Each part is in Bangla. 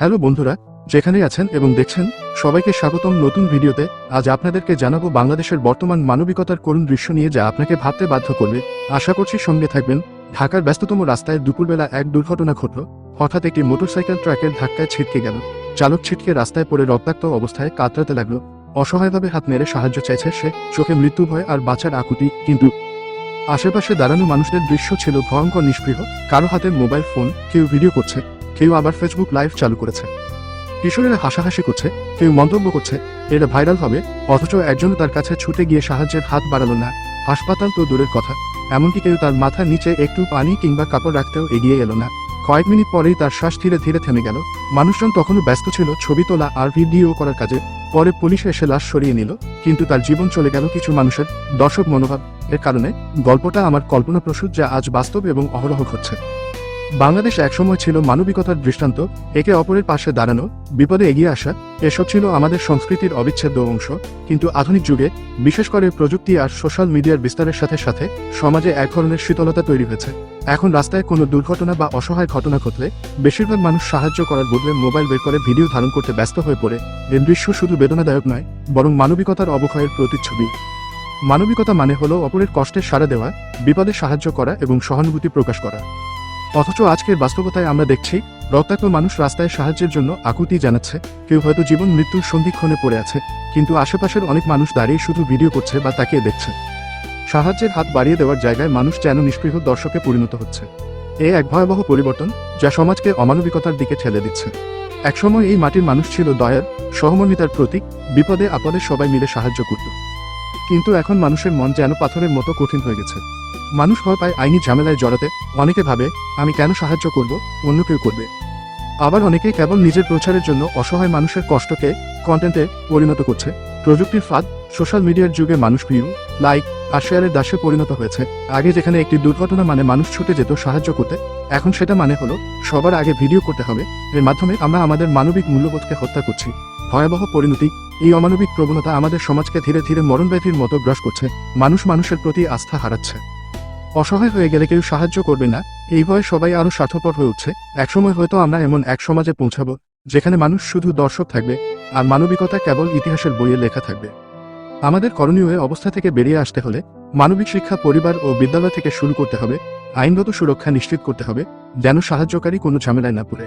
হ্যালো বন্ধুরা, যেখানেই আছেন এবং দেখছেন, সবাইকে স্বাগতম নতুন ভিডিওতে। আজ আপনাদেরকে জানাব বাংলাদেশের বর্তমান মানবিকতার করুণ দৃশ্য নিয়ে যা আপনাকে ভাবতে বাধ্য করবে। আশা করছি সঙ্গে থাকবেন। ঢাকার ব্যস্ততম রাস্তায় দুপুরবেলা এক দুর্ঘটনা ঘটল। হঠাৎ একটি মোটরসাইকেল ট্রাকের ধাক্কায় ছিটকে গেল। চালক ছিটকে রাস্তায় পড়ে রক্তাক্ত অবস্থায় কাতরাতে লাগল। অসহায়ভাবে হাত মেরে সাহায্য চাইছে সে। চোখে মৃত্যু ভয় আর বাঁচার আকুতি, কিন্তু আশেপাশে দাঁড়ানো মানুষদের দৃশ্য ছিল ভয়ঙ্কর নিষ্পৃহ কারও হাতে মোবাইল, ফোন, কেউ ভিডিও করছে। কেউ আবার ফেসবুক লাইভ চালু করেছে। কিশোরেরা হাসাহাসি করছে, কেউ মন্তব্য করছে, এটা ভাইরাল হবে, অথচ একজন তার কাছে ছুটে গিয়ে সাহায্যের হাত বাড়ালো না। হাসপাতাল তো দূরের কথা, এমনকি কেউ তার মাথার নিচে একটু পানি কিংবা কাপড় রাখতেও এগিয়ে এলো না। কয়েক মিনিট পরেই তার শ্বাস ধীরে ধীরে থেমে গেল। মানুষজন তখনও ব্যস্ত ছিল, ছবি তোলা আর ভিডিও করার কাজে। পরে পুলিশ এসে লাশ সরিয়ে নিল, কিন্তু তার জীবন চলে গেল কিছু মানুষের দর্শক মনোভাব। এর কারণে গল্পটা আমার কল্পনাপ্রসূত যা আজ বাস্তব এবং অহরহ ঘটছে। বাংলাদেশ একসময় ছিল মানবিকতার দৃষ্টান্ত, একে অপরের পাশে দাঁড়ানো, বিপদে এগিয়ে আসা, এসব ছিল আমাদের সংস্কৃতির অবিচ্ছেদ্য অংশ। কিন্তু আধুনিক যুগে, বিশেষ করে প্রযুক্তি আর সোশ্যাল মিডিয়ার বিস্তারের সাথে সাথে, সমাজে এক ধরনের শীতলতা তৈরি হয়েছে। এখন রাস্তায় কোনো দুর্ঘটনা বা অসহায় ঘটনা ঘটলে, বেশিরভাগ মানুষ সাহায্য করার বদলে মোবাইল বের করে ভিডিও ধারণ করতে ব্যস্ত হয়ে পড়ে। এর দৃশ্য শুধু বেদনাদায়ক নয়, বরং মানবিকতার অবক্ষয়ের প্রতিচ্ছবি। মানবিকতা মানে হলো অপরের কষ্টের সাড়া দেওয়া, বিপদে সাহায্য করা এবং সহানুভূতি প্রকাশ করা। অথচ আজকের বাস্তবতায় আমরা দেখছি, রক্তাক্ত মানুষ রাস্তায় সাহায্যের জন্য আকুতি জানাচ্ছে, কেউ হয়তো জীবন মৃত্যুর সন্ধিক্ষণে পড়ে আছে, কিন্তু আশেপাশের অনেক মানুষ দাঁড়িয়ে শুধু ভিডিও করছে বা তাকিয়ে দেখছে। সাহায্যের হাত বাড়িয়ে দেওয়ার জায়গায় মানুষ যেন নিষ্পৃহ দর্শকে পরিণত হচ্ছে। এ এক ভয়াবহ পরিবর্তন যা সমাজকে অমানবিকতার দিকে ঠেলে দিচ্ছে। একসময় এই মাটির মানুষ ছিল দয়ার, সহমর্মিতার প্রতীক, বিপদে আপদে সবাই মিলে সাহায্য করত। কিন্তু এখন মানুষের মন যেন পাথরের মতো কঠিন হয়ে গেছে। মানুষ ভয় পায় আইনি ঝামেলায় জড়াতে, অনেকে ভাবে, আমি কেন সাহায্য করব, অন্য কেউ করবে। আবার অনেকে কেবল নিজের প্রচারের জন্য অসহায় মানুষের কষ্টকে কন্টেন্টে পরিণত করছে। প্রযুক্তির ফাঁদ সোশ্যাল মিডিয়ার যুগে মানুষ ভিউ লাইক আর শেয়ারের দাসে পরিণত হয়েছে। আগে যেখানে একটি দুর্ঘটনা মানে মানুষ ছুটে যেত সাহায্য করতে, এখন সেটা মানে হলো, সবার আগে ভিডিও করতে হবে। এর মাধ্যমে আমরা আমাদের মানবিক মূল্যবোধকে হত্যা করছি। ভয়াবহ পরিণতি, এই অমানবিক প্রবণতা আমাদের সমাজকে ধীরে ধীরে মরণব্যাধির মতো গ্রাস করছে। মানুষ মানুষের প্রতি আস্থা হারাচ্ছে। অসহায় হয়ে গেলে কেউ সাহায্য করবে না। এই ভয়ে সবাই আরও স্বার্থপর হয়ে উঠছে। একসময় হয়তো আমরা এমন এক সমাজে পৌঁছাবো, যেখানে মানুষ শুধু দর্শক থাকবে, আর মানবিকতা কেবল ইতিহাসের বইয়ে লেখা থাকবে। আমাদের করণীয় অবস্থা থেকে বেরিয়ে আসতে হলে মানবিক শিক্ষা পরিবার ও বিদ্যালয় থেকে শুরু করতে হবে, আইনগত সুরক্ষা নিশ্চিত করতে হবে, যেন সাহায্যকারী কোনো ঝামেলায় না পড়ে।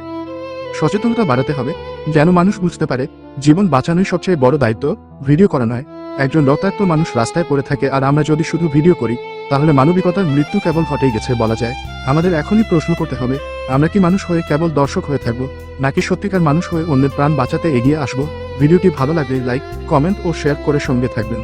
সচেতনতা বাড়াতে হবে, যেন মানুষ বুঝতে পারে জীবন বাঁচানোই সবচেয়ে বড় দায়িত্ব, ভিডিও করা নয়। একজন রক্তাক্ত মানুষ রাস্তায় পড়ে থাকে আর আমরা যদি শুধু ভিডিও করি, তাহলে মানবিকতার মৃত্যু কেবল ঘটেই গেছে বলা যায়। আমাদের এখনই প্রশ্ন করতে হবে, আমরা কি মানুষ হয়ে কেবল দর্শক হয়ে থাকব, নাকি সত্যিকার মানুষ হয়ে অন্যের প্রাণ বাঁচাতে এগিয়ে আসব? ভিডিওটি ভালো লাগলে লাইক, কমেন্ট ও শেয়ার করে সঙ্গে থাকবেন।